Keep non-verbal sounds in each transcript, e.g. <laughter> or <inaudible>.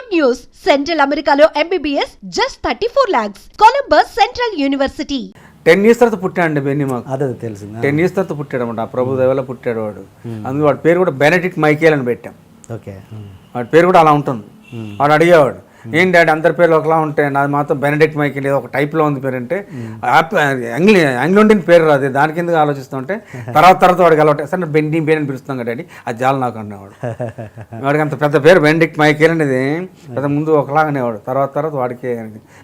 Good news! Central Americano MBBS just 34 lakhs. Columbus Central University. Ten years తర్వాత పుట్టాడు Benny మాకు. అదే తెలిసిందా టెన్ ఇయర్స్ తర్వాత పుట్టాడు అనమాట ఆ ప్రభు దేవల పుట్టాడు వాడు అందుకు వాడి పేరు కూడా బెనడిక్ట్ మైకేల్ అని పెట్టాం. ఓకే. వాడి పేరు కూడా అలా ఉంటుంది. వాడు అడిగేవాడు ఏం డాడీ అందరి పేర్లు ఒకలా ఉంటాయి నాది మాత్రం బెనడిక్ట్ మైకేల్ ఏదో ఒక టైప్లో ఉంది పేరు అంటే యాంగ్లీ ఆంగ్లోండియన్ పేరు రాదు. దాని కింద ఆలోచిస్తుంటే తర్వాత తర్వాత వాడికి అలవాటు సార్ బెండింగ్ బెండి అని పిలుస్తాం కదా డాడీ. అది జాల నాకు అన్నవాడు. వాడికి అంత పెద్ద పేరు బెండిక్ట్ మైకేల్ అనేది పెద్ద ముందు ఒకలాగనేవాడు తర్వాత తర్వాత వాడికి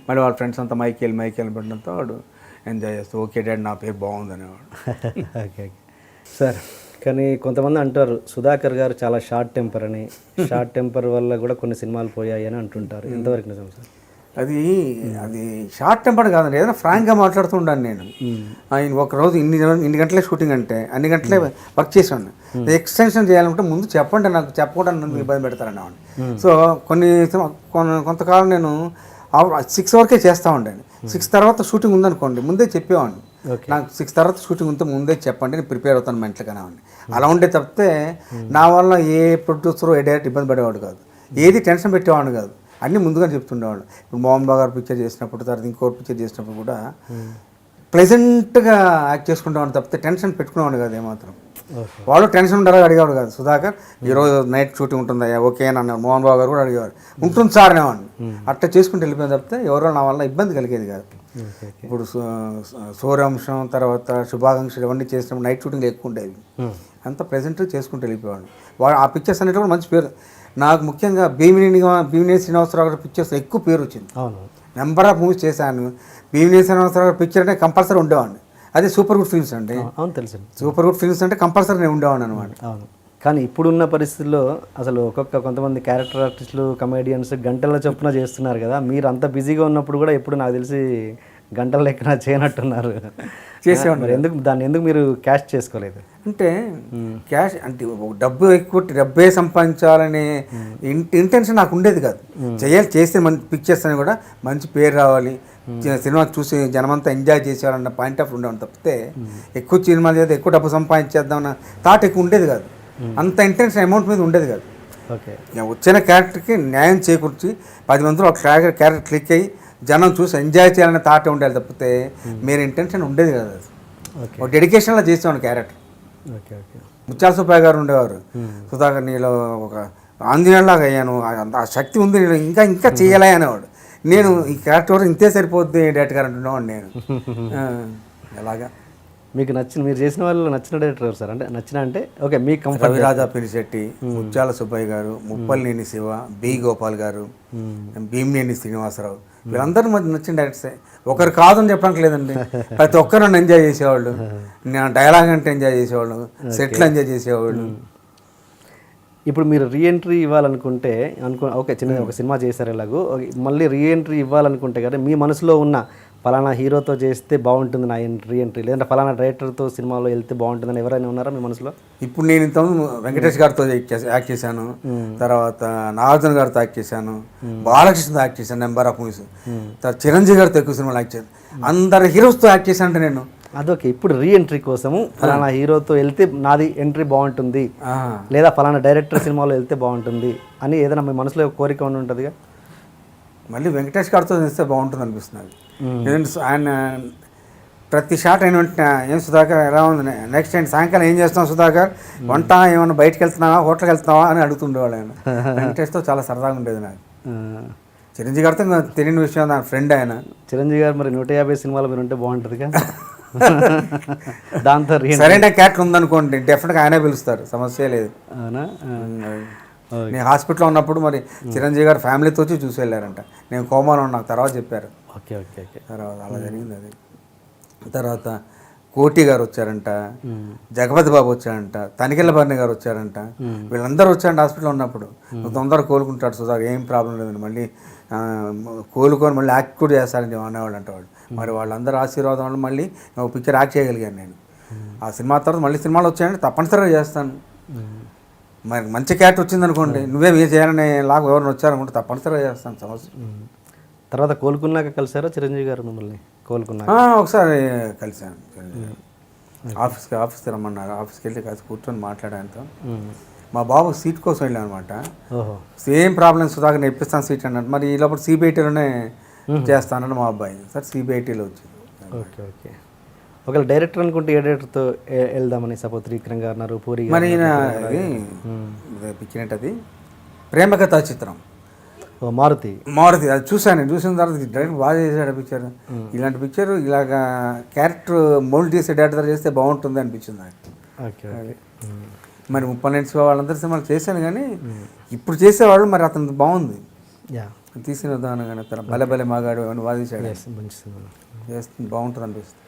మళ్ళీ వాళ్ళ ఫ్రెండ్స్ అంతా మైకేల్ మైకేల్ పెట్టడంతో వాడు ఎంజాయ్ చేస్తూ ఓకే డాడీ నా పేరు బాగుంది అనేవాడు. <laughs> Okay okay. సార్ కానీ కొంతమంది అంటారు సుధాకర్ గారు చాలా షార్ట్ టెంపర్ అని. <laughs> షార్ట్ టెంపర్ వల్ల కూడా కొన్ని సినిమాలు పోయాయి అని అంటుంటారు. ఎంతవరకు నిజం సార్? అది అది షార్ట్ టెంపర్ కాదండి ఏదైనా ఫ్రాంక్గా మాట్లాడుతూ ఉండాను నేను. ఆయన ఒక రోజు ఇన్ని ఇన్ని గంటలే షూటింగ్ అంటే అన్ని గంటలే వర్క్ చేసాను ఎక్స్టెన్షన్ చేయాలంటే ముందు చెప్పండి నాకు చెప్పకుండా నన్ను ఇబ్బంది పెడతారని సో కొన్ని కొంతకాలం నేను సిక్స్ వరకే చేస్తూ ఉండాను. సిక్స్ తర్వాత షూటింగ్ ఉందనుకోండి ముందే చెప్పేవాడిని. నాకు సిక్స్ తర్వాత షూటింగ్ ఉంటే ముందే చెప్పండి నేను ప్రిపేర్ అవుతాను మెంటల్గా కానివ్వండి అలా ఉండే తప్పితే నా వల్ల ఏ ప్రొడ్యూసర్ ఏ డైరెక్ట్ ఇబ్బంది పడేవాడు కాదు. ఏది టెన్షన్ పెట్టేవాడు కాదు. అన్నీ ముందుగా చెప్తుండేవాడు. ఇప్పుడు మోహన్ బాబు గారు పిక్చర్ చేసినప్పుడు తర్వాత ఇంకో పిక్చర్ చేసినప్పుడు కూడా ప్లెజెంట్గా యాక్ట్ చేసుకుంటామని తప్పితే టెన్షన్ పెట్టుకునేవాడు కాదు ఏమాత్రం. వాళ్ళు టెన్షన్ ఉండాలని అడిగేవాడు కాదు. సుధాకర్ ఈరోజు నైట్ షూటింగ్ ఉంటుందా ఓకే అని అన్నారు మోహన్ బాబు గారు కూడా అడిగేవాడు ఉంటుంది సార్ అనేవాడిని. అట్లా చేసుకుంటూ వెళ్ళిపోయిన తప్పితే ఎవరో నా వల్ల ఇబ్బంది కలిగేది కాదు. ఇప్పుడు సూర్యాంశం తర్వాత శుభాకాంక్షలు ఇవన్నీ చేసినప్పుడు నైట్ షూటింగ్ ఎక్కువ ఉండేవి అంత ప్రెజెంట్ చేసుకుంటూ వెళ్ళిపోయాడు వాడు ఆ పిక్చర్స్ అనేవి కూడా మంచి పేరు. నాకు ముఖ్యంగా భీమిని భీమిని శ్రీనివాసరావు గారి పిక్చర్స్ ఎక్కువ పేరు వచ్చింది. నెంబర్ ఆఫ్ మూవీస్ చేశాను. భీమిని శ్రీనివాసరావు గారి పిక్చర్ అంటే కంపల్సరీ ఉండేవాడిని. అది సూపర్ గుడ్ ఫిల్మ్స్ అండి. అవును తెలుసు. సూపర్ గుడ్ ఫిల్మ్స్ అంటే కంపల్సరీ నేను ఉండేవాడిని అనమాట అవును. కానీ ఇప్పుడున్న పరిస్థితుల్లో అసలు ఒక్కొక్క కొంతమంది క్యారెక్టర్ ఆర్టిస్టులు కమేడియన్స్ గంటల చొప్పున చేస్తున్నారు కదా. మీరు అంత బిజీగా ఉన్నప్పుడు కూడా ఎప్పుడు నాకు తెలిసి గంటల లెక్కన చేయనట్టున్నారు. చేసేవాడిని. మరి ఎందుకు దాన్ని ఎందుకు మీరు క్యాష్ చేసుకోలేదు? అంటే క్యాష్ అంటే డబ్బు ఎక్కువ డబ్బే సంపాదించాలనే ఇంటెన్షన్ నాకు ఉండేది కాదు. చేయాలి చేస్తే మంచి పిక్చర్స్ అని కూడా మంచి పేరు రావాలి. సినిమా చూసి జనమంతా ఎంజాయ్ చేసేవాలన్న పాయింట్ ఆఫ్ ఉండేవాడు తప్పితే ఎక్కువ సినిమాలు చేస్తే ఎక్కువ డబ్బు సంపాదించేద్దామన్న థాట్ ఎక్కువ ఉండేది కాదు. అంత ఇంటెన్షన్ అమౌంట్ మీద ఉండేది కాదు. వచ్చిన క్యారెక్టర్కి న్యాయం చేకూర్చి పది మందిలో ఒక క్యారెక్టర్ క్యారెక్టర్ క్లిక్ అయ్యి జనం చూసి ఎంజాయ్ చేయాలనే థాట్ ఉండాలి తప్పితే మీరు ఇంటెన్షన్ ఉండేది కదా అది. ఒక డెడికేషన్లో చేసేవాడు క్యారెక్టర్. Okay okay. ముత్యాల సుబ్బయ్య గారు ఉండేవారు. సుధాకర్ నీలో ఒక ఆంజనేయులాగా అయ్యాను ఆ- శక్తి ఉంది నీలో ఇంకా ఇంకా చేయాలి అనేవాడు. నేను ఈ క్యారెక్టర్ ఇంతే సరిపోద్ది డైరెక్ట్ గారు అంటున్నాడు నేను. <laughs> ఎలాగా? మీకు నచ్చిన మీరు చేసిన వాళ్ళు నచ్చిన డైరెక్టర్ ఎవరు సార్? అంటే నచ్చిన అంటే ఓకే మీకు కంఫర్ట్ రవిరాజా పినిశెట్టి ముత్యాల సుబ్బయ్య గారు ముప్పలనేని శివ బి గోపాల్ గారు భీమినేని శ్రీనివాసరావు. వీళ్ళందరూ మధ్య నచ్చిన డైరెక్టర్సే ఒకరు కాదని చెప్పడానికి లేదండి. <laughs> ప్రతి ఒక్కరు నన్ను ఎంజాయ్ చేసేవాళ్ళు. నేను డైలాగ్ అంటే ఎంజాయ్ చేసేవాళ్ళు. సెట్లు ఎంజాయ్ చేసేవాళ్ళు. ఇప్పుడు మీరు రీఎంట్రీ ఇవ్వాలనుకుంటే అనుకో ఓకే చిన్న ఒక సినిమా చేశారు ఎలాగో ఓకే, మళ్ళీ రీఎంట్రీ ఇవ్వాలనుకుంటే కదా మీ మనసులో ఉన్న ఫలానా హీరోతో చేస్తే బాగుంటుంది నా రీఎంట్రీ లేదంటే ఫలానా డైరెక్టర్తో సినిమాలో వెళ్తే బాగుంటుందని ఎవరైనా ఉన్నారా మీ మనసులో? ఇప్పుడు నేను ఇంత వెంకటేష్ గారితో యాక్ట్ చేశాను. తర్వాత నాగార్జున గారితో యాక్ట్ చేశాను. బాలకృష్ణతో యాక్ట్ చేశాను నెంబర్ ఆఫ్ మూవీస్. తర్వాత చిరంజీవి గారితో ఎక్కువ సినిమాలు యాక్ట్ చేశాను. అందరు హీరోస్తో యాక్ట్ చేశాను అంటే నేను. అదొకే ఇప్పుడు రీఎంట్రీ కోసము ఫలానా హీరోతో వెళ్తే నాది ఎంట్రీ బాగుంటుంది. లేదా ఫలానా డైరెక్టర్ సినిమాలో వెళ్తే బాగుంటుంది అని ఏదైనా మీ మనసులో కోరిక ఉండి ఉంటుందిగా? మళ్ళీ వెంకటేష్ గారితో చేస్తే బాగుంటుంది అనిపిస్తుంది ఎందుకంటే ఆయన ప్రతి షాట్ అయిన వెంటనే ఏం సుధాకర్ ఎలా ఉంది? నెక్స్ట్ ఏంటి? సాయంకాలం ఏం చేస్తావు సుధాకర్? వంట ఏమన్నా బయటకు వెళ్తున్నావా? హోటల్కి వెళ్తున్నావా? అని అడుగుతుండేవాడు ఆయన. <laughs> వెంకటేష్తో చాలా సరదాగా ఉండేది నాకు. చిరంజీవి గారితో తెలియని విషయం నా ఫ్రెండ్ ఆయన. చిరంజీవి గారు మరి నూట యాభై సినిమాలు మీరు ఉంటే బాగుంటుందిగా? <laughs> దాంతో సరైన క్యారెక్టర్ ఉందనుకోండి డెఫినెట్గా ఆయనే పిలుస్తారు సమస్య లేదు. అవునా. నేను హాస్పిటల్లో ఉన్నప్పుడు మరి చిరంజీవి గారు ఫ్యామిలీతో వచ్చి చూసి వెళ్ళారంట. నేను కోమాలో నాకు తర్వాత చెప్పారు. Okay okay okay. తర్వాత అలా జరిగింది అది. తర్వాత కోటి గారు వచ్చారంట జగపతి బాబు వచ్చారంట తనికెళ్ళ భరణి గారు వచ్చారంట. వీళ్ళందరూ వచ్చారంట హాస్పిటల్లో ఉన్నప్పుడు. తొందరగా కోలుకుంటాడు సుధార్ ఏం ప్రాబ్లం లేదండి మళ్ళీ కోలుకొని మళ్ళీ యాక్ట్ కూడా చేస్తారని అనేవాళ్ళు అంట వాళ్ళు. మరి వాళ్ళందరూ ఆశీర్వాదం వల్ల మళ్ళీ ఒక పిక్చర్ యాక్ట్ చేయగలిగాను నేను. ఆ సినిమా తర్వాత మళ్ళీ సినిమాలు వచ్చాయంటే తప్పనిసరిగా చేస్తాను. మరి మంచి క్యారెక్టర్ వచ్చిందనుకోండి నువ్వే ఏ చేయాలని లాగా ఎవరిని వచ్చారనుకుంటే తప్పనిసరిగా చేస్తాను సమస్య తర్వాత కోలుకున్నాక కలిసారా చిరంజీవి గారు మిమ్మల్ని? కోలుకున్నాక? ఆ, ఒకసారి కలిశాను. ఆఫీస్కి ఆఫీస్కి రమ్మన్నారు. ఆఫీస్కి వెళ్ళి కాస్త కూర్చొని మాట్లాడానుతో ఉమ్. మా బాబు సీట్ కోసం వెళ్ళాం అనమాట సేమ్ ప్రాబ్లమ్స్ సుధాకర్ నేర్పిస్తాను సీట్ అన్నట్టు మరి ఈ లోపల సిబిఐటీలోనే చేస్తానని మా అబ్బాయి. సార్ సిబిఐటీలో వచ్చింది. Okay okay. ఒకవేళ డైరెక్టర్ అనుకుంటే ఏ డైరెక్టర్తో వెళ్దామని సపోజ్ త్రివిక్రమ్ గారు అన్నారు పూరి మరి ఈయన ఇది ఇది పిక్చర్ ఏంటది ప్రేమ కథా చిత్రం. మారుతి. మారుతి అది చూశాను చూసిన తర్వాత డైరెక్ట్ బాగా చేశాడు పిక్చర్ ఇలాంటి పిక్చర్ ఇలాగా క్యారెక్టర్ మోల్డ్ చేసే డైరెక్టర్ చేస్తే బాగుంటుంది అనిపించింది నాకు. ఓకే. మరి ముప్పన్నెండు శివ వాళ్ళందరి సినిమాలు చేశాను కానీ ఇప్పుడు చేసేవాళ్ళు మరి అతను బాగుంది. యా. తీసిన విధానం కానీ తన భలే మాగాడు అని వాదించాడు. మంచి సినిమా. చేస్తుంది బాగుంటుంది అనిపిస్తుంది.